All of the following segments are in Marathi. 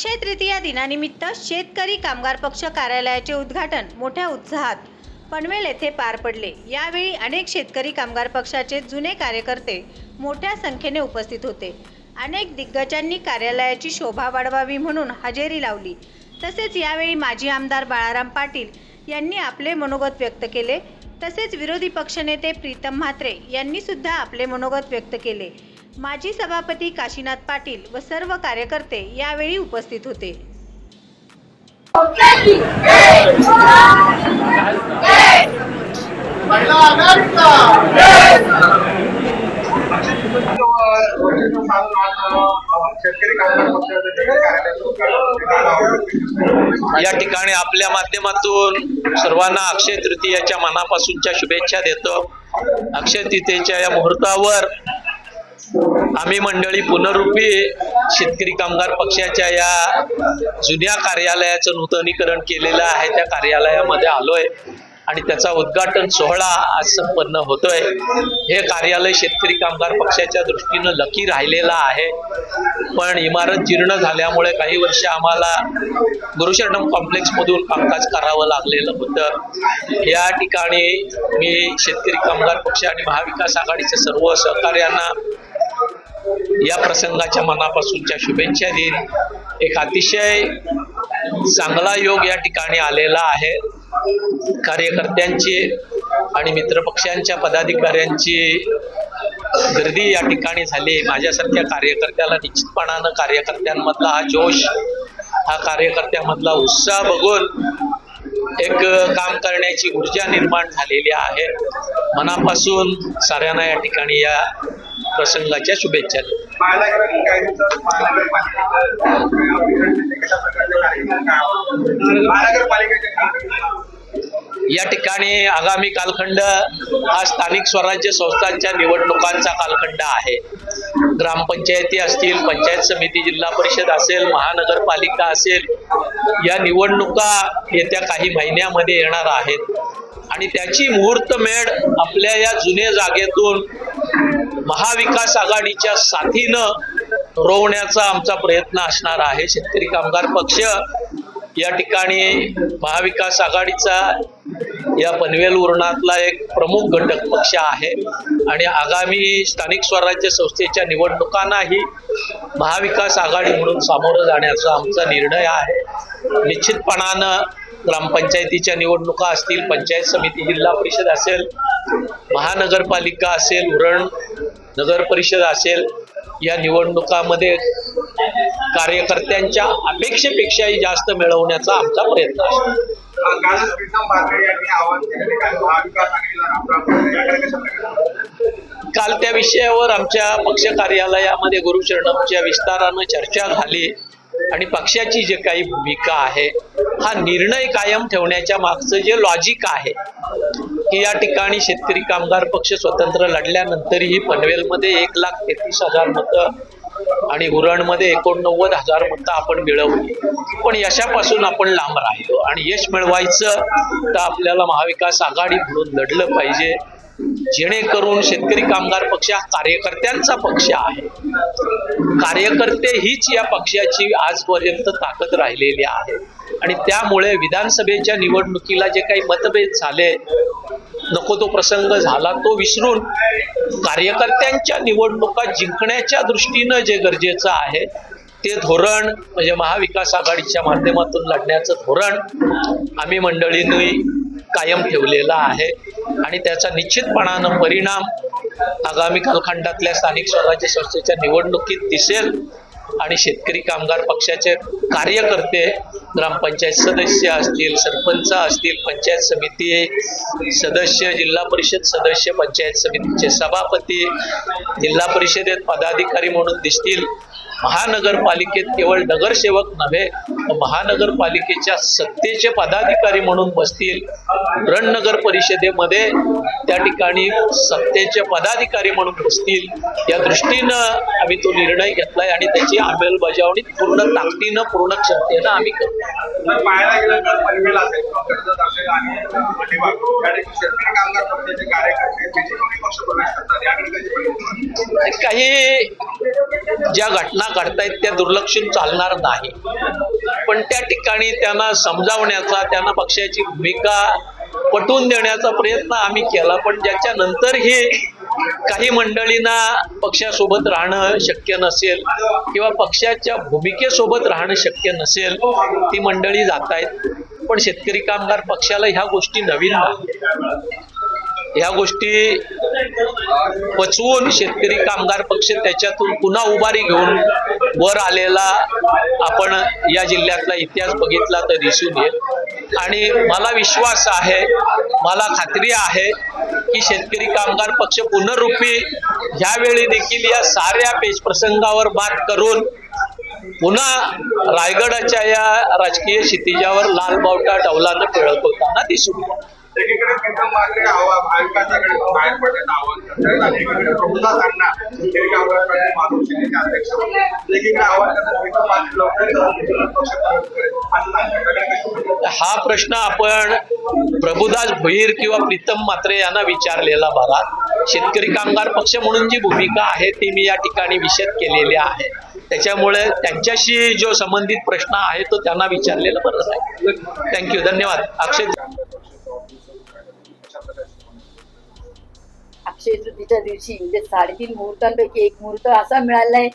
अक्षय तृतीया दिनानिमित्त शेतकरी कामगार पक्ष कार्यालयाचे उद्घाटन मोठ्या उत्साहात पनवेल येथे पार पडले. यावेळी अनेक शेतकरी कामगार पक्षाचे जुने कार्यकर्ते मोठ्या संख्येने उपस्थित होते. अनेक दिग्गजांनी कार्यालयाची शोभा वाढवावी म्हणून हजेरी लावली. तसेच यावेळी माजी आमदार बाळाराम पाटील यांनी आपले मनोगत व्यक्त केले. तसेच विरोधी पक्षनेते प्रीतम म्हात्रे यांनी सुद्धा आपले मनोगत व्यक्त केले. माजी सभापती काशीनाथ पाटील व सर्व कार्यकर्ते यावेळी उपस्थित होते. या ठिकाणी आपल्या माध्यमातून सर्वांना अक्षय तृतीयाच्या मनापासूनच्या शुभेच्छा देतो. अक्षय तृतीयेच्या या मुहूर्तावर आम्ही मंडळी पुनरुपी शेतकरी कामगार पक्षाच्या या जुन्या कार्यालयाचं नूतनीकरण केलेलं आहे. त्या कार्यालयामध्ये आलोय आणि त्याचा उद्घाटन सोहळा आज संपन्न होतोय. हे कार्यालय शेतकरी कामगार पक्षाच्या दृष्टीनं लकी राहिलेलं आहे. पण इमारत जीर्ण झाल्यामुळे काही वर्ष आम्हाला गुरुशरणम कॉम्प्लेक्स मधून कामकाज करावं लागलेलं होतं. या ठिकाणी मी शेतकरी कामगार पक्ष आणि महाविकास आघाडीच्या सर्व सहकार्यांना या प्रसंगाच्या मनापासूनच्या शुभेच्छा देईन. एक अतिशय चांगला योग या ठिकाणी आलेला आहे. कार्यकर्त्यांची आणि मित्रपक्षांच्या पदाधिकाऱ्यांची गर्दी या ठिकाणी झाली. माझ्यासारख्या कार्यकर्त्याला निश्चितपणानं कार्यकर्त्यांमधला हा जोश हा कार्यकर्त्यामधला उत्साह बघून एक काम करण्याची ऊर्जा निर्माण झालेली आहे. मनापासून साऱ्यांना या ठिकाणी या प्रसंगाच्या शुभेच्छा महानगरपालिकेच्या या ठिकाणी आगामी कालखंड हा स्थानिक स्वराज्य संस्थांच्या निवडणुकांचा कालखंड आहे. ग्रामपंचायती असतील पंचायत समिती जिल्हा परिषद असेल महानगरपालिका असेल या निवडणुका येत्या काही महिन्यामध्ये येणार आहेत. आणि त्याची मुहूर्तमेढ आपल्या या जुन्या जागेतून महाविकास आघाडीच्या साथीनं रोवण्याचा आमचा प्रयत्न असणार आहे. शेतकरी कामगार पक्ष या ठिकाणी महाविकास आघाडीचा या पनवेल उरणातला एक प्रमुख घटक पक्ष आहे. आणि आगामी स्थानिक स्वराज्य संस्थेच्या निवडणुकांनाही महाविकास आघाडी म्हणून सामोरं जाण्याचा आमचा निर्णय आहे. निश्चितपणानं ग्रामपंचायतीच्या निवडणुका असतील पंचायत समिती जिल्हा परिषद असेल महानगरपालिका असेल उरण नगर परिषद असेल या निवडणुकामध्ये कार्यकर्त्यांच्या अपेक्षेपेक्षाही जास्त मिळवण्याचा आमचा प्रयत्न असतो कालच प्रीतम यांनी आवाहन महाविकास आघाडीला काल त्या विषयावर आमच्या पक्ष कार्यालयामध्ये गुरुचरणमच्या विस्तारानं चर्चा झाली. आणि पक्षाची जे काही भूमिका आहे हा निर्णय कायम ठेवण्याच्या मागचं जे लॉजिक आहे की या ठिकाणी शेतकरी कामगार पक्ष स्वतंत्र लढल्यानंतरही पनवेलमध्ये एक लाख तेहतीस हजार मतं आणि उरणमध्ये एकोणनव्वद हजार मतं आपण मिळवली. पण यशापासून आपण लांब राहिलो. आणि यश मिळवायचं तर आपल्याला महाविकास आघाडी म्हणून लढलं पाहिजे. जेणेकरून शेतकरी कामगार पक्ष हा कार्यकर्त्यांचा पक्ष आहे. कार्यकर्ते हीच या पक्षाची आजपर्यंत ताकद राहिलेली आहे. आणि त्यामुळे विधानसभेच्या निवडणुकीला जे काही मतभेद झाले नको तो प्रसंग झाला तो विसरून कार्यकर्त्यांच्या निवडणुका जिंकण्याच्या दृष्टीनं जे गरजेचं आहे ते धोरण म्हणजे महाविकास आघाडीच्या माध्यमातून लढण्याचं धोरण आम्ही मंडळींनी कायम ठेवलेलं आहे. आणि त्याचा निश्चितपणानं परिणाम आगामी कालखंडातल्या स्थानिक स्वराज्य संस्थेच्या निवडणुकीत दिसेल. आणि शेतकरी कामगार पक्षाचे कार्यकर्ते ग्रामपंचायत सदस्य असतील सरपंच असतील पंचायत समिती सदस्य जिल्हा परिषद सदस्य पंचायत समितीचे सभापती जिल्हा परिषदेत पदाधिकारी म्हणून दिसतील. महानगरपालिकेत केवळ नगरसेवक नव्हे महानगरपालिकेच्या सत्तेचे पदाधिकारी म्हणून बसतील रणनगर परिषदेमध्ये त्या ठिकाणी सत्तेचे पदाधिकारी म्हणून बसतील या दृष्टीनं आम्ही तो निर्णय घेतलाय आणि त्याची अंमलबजावणी पूर्ण ताकदीनं पूर्ण क्षमतेनं आम्ही करू जर पाहायला गेलं तर पनवेल असेल किंवा कर्जत असेल आणि अलिबाग या ठिकाणी शेतकरी कामगार पक्षाचे कार्यकर्ते बीजेपी पक्ष प्रवेश करतात याकडे कशी पाहिजे काही ज्या घटना घडतायत त्या दुर्लक्षून चालणार नाही. पण त्या ठिकाणी त्यांना समजावण्याचा त्यांना पक्षाची भूमिका पटवून देण्याचा प्रयत्न आम्ही केला. पण ज्याच्यानंतरही काही मंडळींना पक्षासोबत राहणं शक्य नसेल किंवा पक्षाच्या भूमिकेसोबत राहणं शक्य नसेल ती मंडळी जात आहेत पण शेतकरी कामगार पक्षाला ह्या गोष्टी नवीन ह्या गोष्टी पचवून शेतकरी कामगार पक्ष त्याच्यातून पुन्हा उभारी घेऊन वर आलेला आपण या जिल्ह्यातला इतिहास बघितला तर दिसून येईल आणि मला विश्वास आहे मला खात्री आहे की शेतकरी कामगार पक्ष पुनरुपी ह्यावेळी देखील या साऱ्या पेच प्रसंगावर मात करून पुन्हा रायगडाच्या या राजकीय क्षितिजावर लाल बावटा टवलानं पिळत होताना दिसून येईल एकीकडे प्रथम मागणी आव्हान भाविकांच्याकडे बाहेर पडण्याचं आवाहन करतात आणि एकीकडे अध्यक्ष म्हणून एकीकडे आवाहन करतात लवकरच पक्ष करेल. असं हा प्रश्न आपण प्रभुदास भईर किंवा प्रीतम मात्रे यांना विचारलेला बरा शेतकरी कामगार पक्ष म्हणून जी भूमिका आहे ती मी या ठिकाणी विशद केलेली आहे. त्याच्यामुळे त्यांच्याशी जो संबंधित प्रश्न आहे तो त्यांना विचारलेला बरं आहे थँक्यू धन्यवाद. अक्षय अक्षय दिवशी म्हणजे साडेतीन मुहूर्तांपैकी एक मुहूर्त असा मिळाला आहे.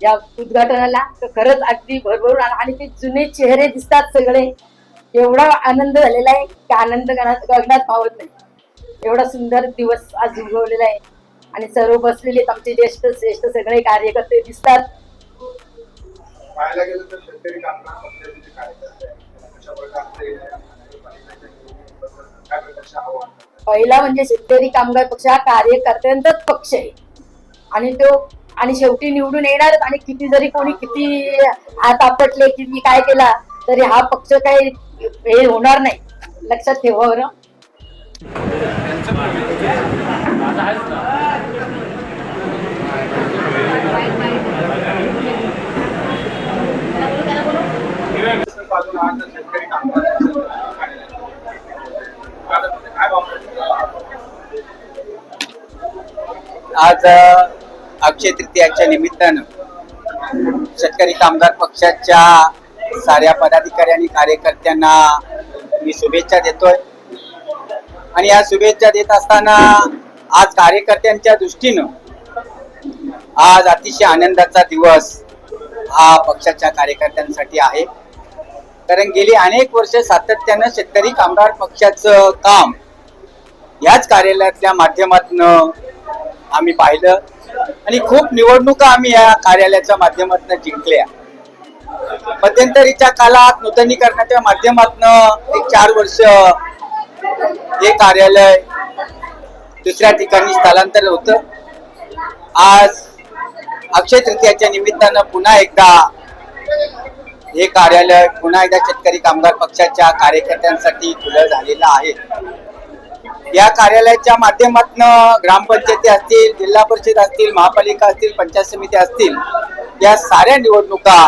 या उद्घाटनाला तर खरंच अगदी भरभरून आणि ते जुने चेहरे दिसतात सगळे. एवढा आनंद झालेला आहे की आनंद गणात गगनात पावत नाही. एवढा सुंदर दिवस आज उगवलेला आहे. आणि सर्व बसलेले आहेत आमचे ज्येष्ठ श्रेष्ठ सगळे कार्यकर्ते दिसतात. पाहायला पहिला म्हणजे शेतकरी कामगार पक्ष हा कार्यकर्त्यांचाच पक्ष आहे. आणि तो आणि शेवटी निवडून येणारच आणि किती जरी कोणी किती हात आपटले किती काय केला तरी हा पक्ष काही हे होणार नाही. लक्षात ठेवा बरं दुसऱ्या बाजूला आज शेतकरी कामगार पक्षाचं कार्यालय आहे. काय भावना आज अ, अक्षय तृतीयाच्या निमित्तानं शेतकरी कामगार पक्षाच्या साऱ्या पदाधिकारी आणि कार्यकर्त्यांना मी शुभेच्छा देतोय. आणि या शुभेच्छा देत असताना आज कार्यकर्त्यांच्या दृष्टीनं आज अतिशय आनंदाचा दिवस हा पक्षाच्या कार्यकर्त्यांसाठी आहे. कारण गेली अनेक वर्ष सातत्यानं शेतकरी कामगार पक्षाचं काम याच कार्यालयातल्या माध्यमातून आम्ही पाहिलं. आणि खूप निवडणुका आम्ही या कार्यालयाच्या माध्यमातून जिंकल्या. मध्यंतरीच्या काळात नूतनीकरणाच्या माध्यमातून एक चार वर्ष हे कार्यालय दुसऱ्या ठिकाणी स्थलांतर होत. आज अक्षय तृतीयाच्या निमित्तानं पुन्हा एकदा हे कार्यालय पुन्हा एकदा शेतकरी कामगार पक्षाच्या कार्यकर्त्यांसाठी खुलं झालेलं आहे. या कार्यालयाच्या माध्यमातून ग्रामपंचायती असतील जिल्हा परिषद असतील महापालिका असतील पंचायत समिती असतील या साऱ्या निवडणुका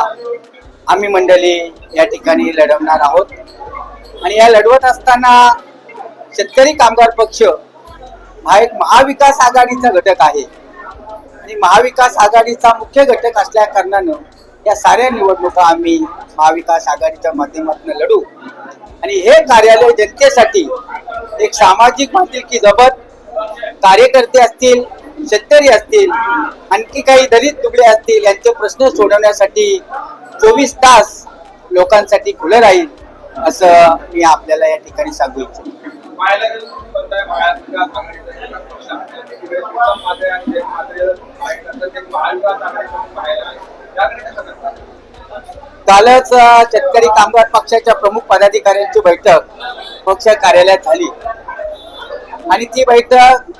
आम्ही मंडळी या ठिकाणी लढवणार आहोत. आणि या लढवत असताना शेतकरी कामगार पक्ष हा एक महाविकास आघाडीचा घटक आहे. आणि महाविकास आघाडीचा मुख्य घटक असल्या कारणानं या साऱ्या निवडणुका आम्ही महाविकास आघाडीच्या माध्यमातून लढू. आणि हे कार्यालय जनतेसाठी एक सामाजिक बांधिलकी जबत कार्यकर्ते असतील शेतकरी असतील आणखी काही दलित तुकडे असतील यांचे प्रश्न सोडवण्यासाठी चोवीस तास लोकांसाठी खुलं राहील असं मी आपल्याला या ठिकाणी सांगू इच्छितो. कालच शेतकरी कामगार पक्षाच्या प्रमुख पदाधिकाऱ्यांची बैठक पक्ष कार्यालयात झाली. आणि ती बैठक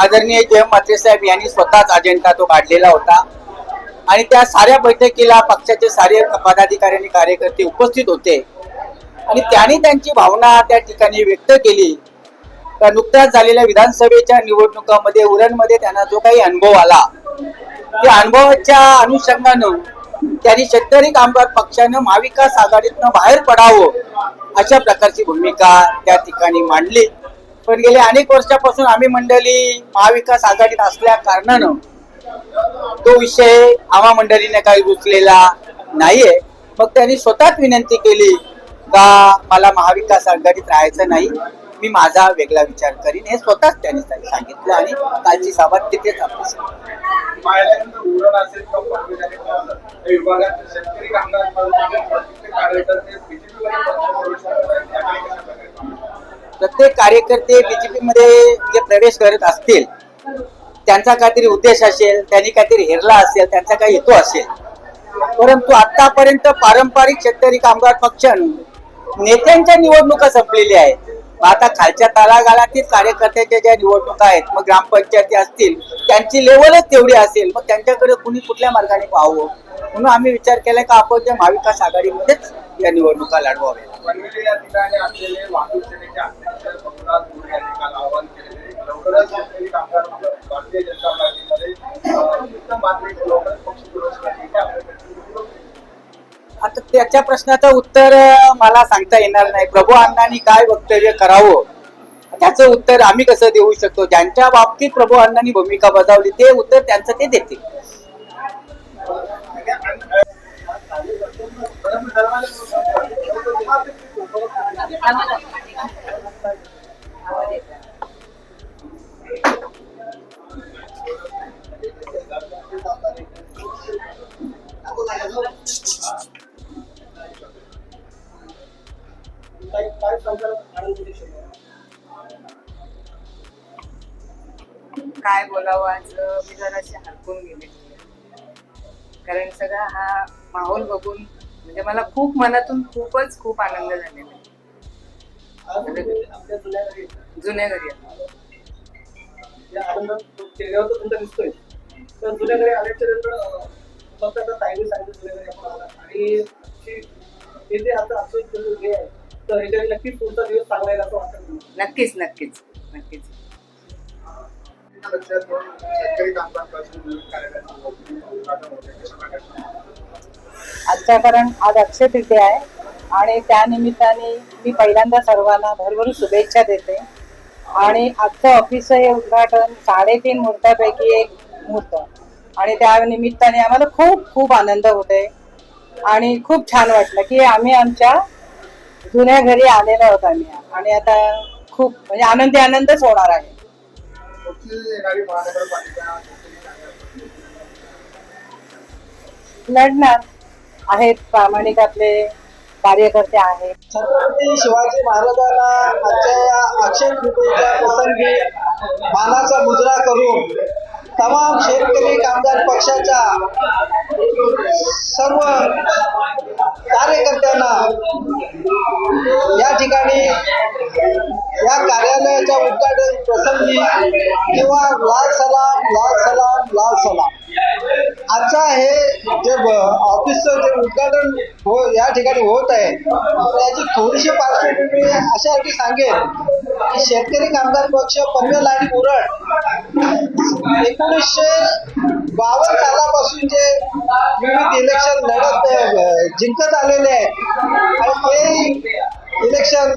आदरणीय जयम म्हात्रे साहेब यांनी स्वतःच अजेंडा तो काढलेला होता. आणि त्या साऱ्या बैठकीला पक्षाचे सारे पदाधिकारी आणि कार्यकर्ते उपस्थित होते. आणि त्यांनी त्यांची भावना त्या ठिकाणी व्यक्त केली. तर नुकत्याच झालेल्या विधानसभेच्या निवडणुकामध्ये उरणमध्ये त्यांना जो काही अनुभव आला त्या अनुभवाच्या अनुषंगानं त्यांनी शेतकरी कामगार पक्षानं महाविकास आघाडीतनं बाहेर पडावं अशा प्रकारची भूमिका त्या ठिकाणी मांडली. पण गेल्या अनेक वर्षापासून आम्ही मंडळी महाविकास आघाडीत असल्या कारणानं तो विषय आम्हा मंडळीने काही रुचलेला नाहीये. मग त्यांनी स्वतःच विनंती केली का मला महाविकास आघाडीत राहायचं नाही. मी माझा वेगळा विचार करीन. हे स्वतःच त्यांनी सांगितलं आणि कालची सभा तिथेच प्रत्येक कार्यकर्ते बीजेपी प्रवेश करतात त्याकडे कशा प्रकारे पाहता? प्रत्येक कार्यकर्ते बीजेपी मध्ये जे प्रवेश करत असतील त्यांचा काहीतरी उद्देश असेल त्यांनी काहीतरी हेरला असेल त्यांचा काही हेतू असेल. परंतु आतापर्यंत पारंपरिक शेतकरी कामगार पक्ष नेत्यांच्या निवडणुका संपलेल्या आहेत. आता खालच्या तळागाळातील कार्यकर्त्याच्या ज्या निवडणुका आहेत मग ग्रामपंचायती असतील त्यांची लेवलच तेवढी असेल मग त्यांच्याकडे कुणी कुठल्या मार्गाने पाहावं? म्हणून आम्ही विचार केला का आपण त्या महाविकास आघाडीमध्येच या निवडणुका लढवाव्या भारतीय जनता पार्टीमध्ये आता त्याच्या प्रश्नाचं उत्तर मला सांगता येणार नाही. प्रभू अण्णांनी काय वक्तव्य करावं? त्याचं उत्तर आम्ही कसं देऊ शकतो? ज्यांच्या बाबतीत प्रभू अण्णांनी भूमिका बजावली ते उत्तर त्यांचं ते देतील. काय बोलावं आज? मी जराशी हरकून गेले. कारण सगळा हा माहोल बघून म्हणजे मला खूप मनातून खूपच खूप आनंद झालेला आहे. जुन्या घरी दिसतोय. तर जुन्या घरी आल्याच्या आणि आता तर नक्कीच पुढचा दिवस चांगला येईल असं वाटतं नक्कीच नक्कीच. नक्कीच. लक्षात घेऊन शेतकरी कामगारांपासून विविध कार्यालयाचं उद्घाटन होते कशा प्रकारे? आजच्या कारण आज अक्षय तृतीया आहे आणि त्या निमित्ताने मी पहिल्यांदा सर्वांना भरभरून शुभेच्छा देते. आणि आजचं ऑफिसचं हे उद्घाटन साडेतीन मुहूर्तापैकी एक मुहूर्त. आणि त्या निमित्ताने आम्हाला खूप खूप आनंद होते आणि खूप छान वाटलं की आम्ही आमच्या जुन्या घरी आलेला होता मी. आणि आता खूप म्हणजे आनंदी आनंदच होणार आहे. लढणार आहेत प्रामाणिक आपले कार्यकर्ते आहेत. छत्रपती शिवाजी महाराजांना आजच्या या अक्षय तृतीयेच्या प्रसंगी मानाचा मुजरा करून तमाम शेतकरी कामगार पक्षाच्या सर्व कार्यकर्त्यांना या ठिकाणी या कार्यालयाच्या उद्घाटन प्रसंगी किंवा लाल सलाम लाल सलाम लाल सलाम. आजचा हे जे ब- ऑफिसचं जे उद्घाटन हो या ठिकाणी होत आहे त्याची थोडीशी पार्श्वभूमी अशासाठी सांगेन की शेतकरी कामगार पक्ष पनवेल आणि उरड एकोणीसशे बावन्न सालापासून जे विविध इलेक्शन लढत जिंकत आलेले आहेत. आणि ते इलेक्शन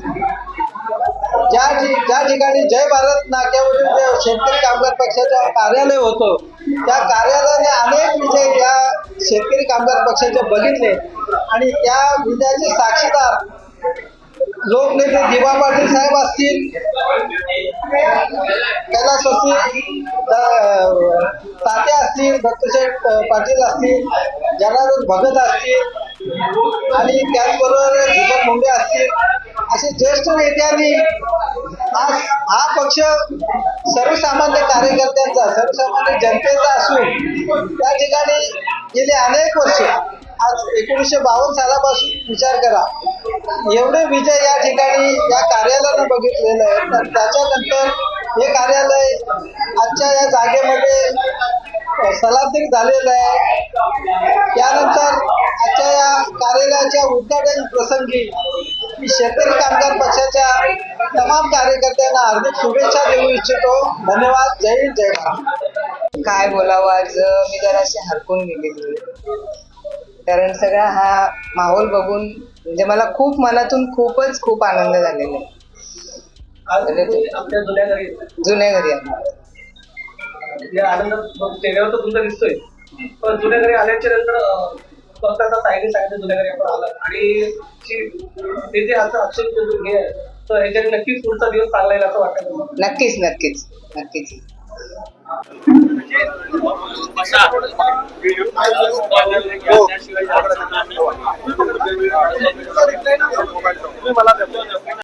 ज्या ज्या ठिकाणी जय भारत नाक्यावरील जे शेतकरी कामगार पक्षाचं कार्यालय होतं त्या कार्यालयाने अनेक विजय या शेतकरी कामगार पक्षाचे बघितले. आणि त्या विजयाचे साक्षीदार लोकनेते दिवा पाटील साहेब असतील. कैलासवासी ताते असतील दत्तशेठ पाटील असतील जनार्दन भगत असतील आणि त्याचबरोबर दीपक मुंडे असतील असे ज्येष्ठ नेत्यांनी आज हा पक्ष सर्वसामान्य कार्यकर्त्यांचा सर्वसामान्य जनतेचा असून त्या ठिकाणी गेले अनेक वर्ष आज एकोणीसशे बावन्न सालापासून विचार करा एवढे विजय या ठिकाणी या कार्यालयानं बघितलेलं आहे. तर त्याच्यानंतर हे कार्यालय आजच्या या जागेमध्ये स्थलांतरित झालेलं आहे. त्यानंतर आजच्या या कार्यालयाच्या उद्घाटन प्रसंगी मी शेतकरी कामगार पक्षाच्या तमाम कार्यकर्त्यांना हार्दिक शुभेच्छा देऊ इच्छितो. धन्यवाद. जय हिंद जय काय बोलावं आज? मी जराशी हरकून गेलेली कारण सगळा हा माहोल बघून म्हणजे मला खूप मनातून खूपच खूप आनंद झालेला आहे. जुन्या घरी जुन्या घरी आहे या आनंद चेहऱ्यावर तर तुमचा दिसतोय. पण जुन्या घरी आल्याच्यानंतर अं, स्वतःचा सायडी सांगितलं जुन्या घरी आपण आला. आणि जी- ते जे असं अक्षर हे आहे तर ह्याच्याने नक्कीच पुढचा दिवस चांगला येईल असं वाटतं? नक्कीच नक्कीच नक्कीच. मला द्या.